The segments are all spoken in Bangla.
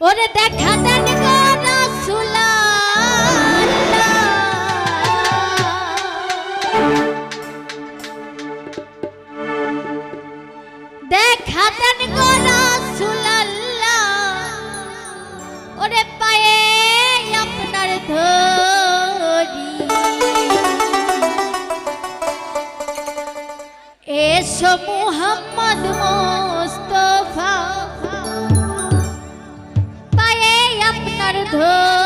ওরে দেখা দেন দেখা দেন গো রাসূলুল্লাহ। ওরে পায়ে আপনার ধরি এসো মুহাম্মদ মোস্তফা আপনার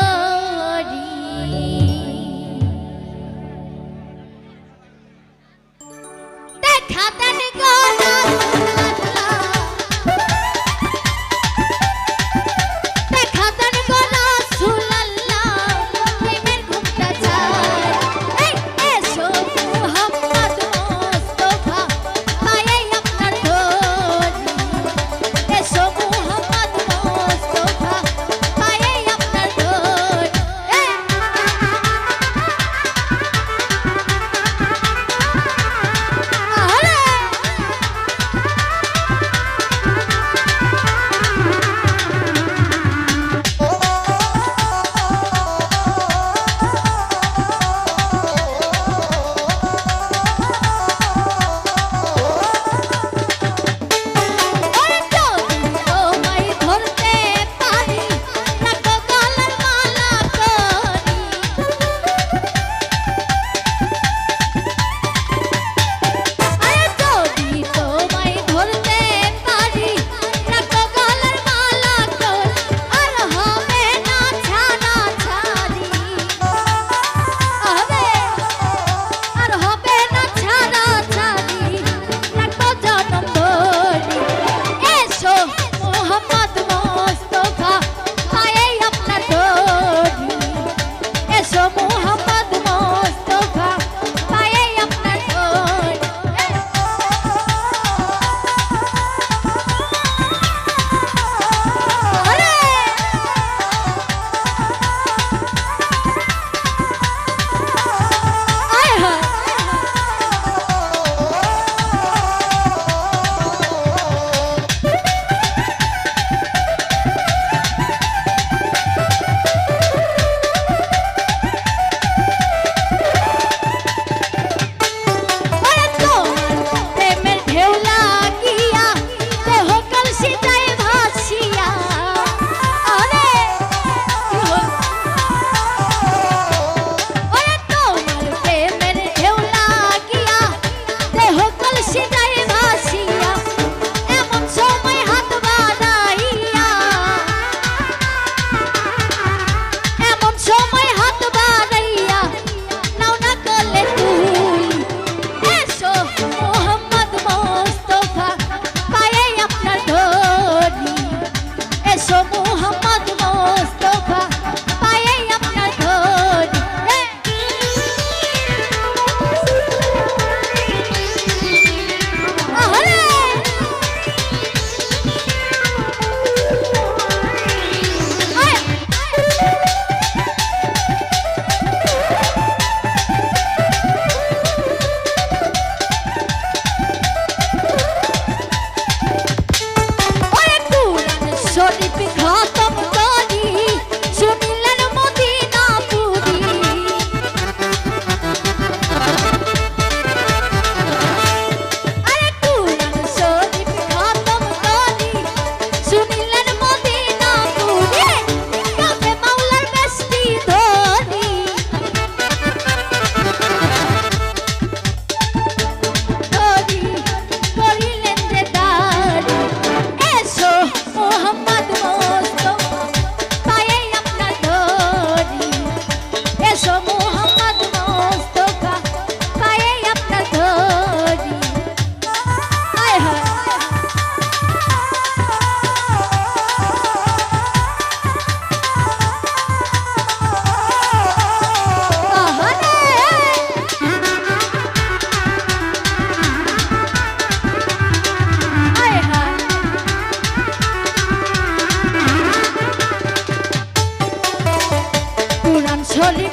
ছড়ি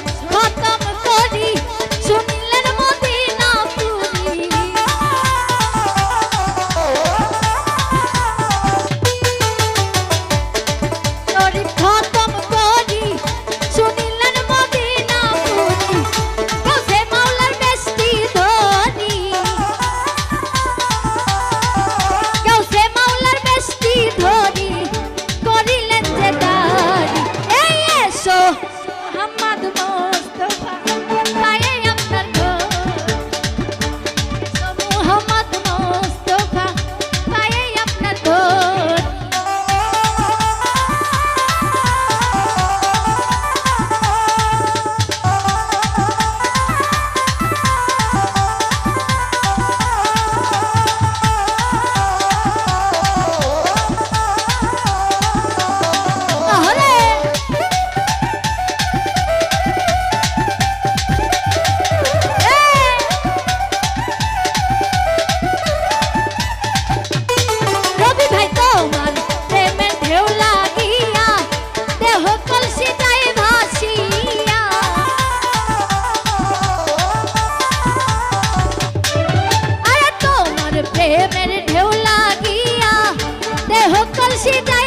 সেটা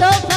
तो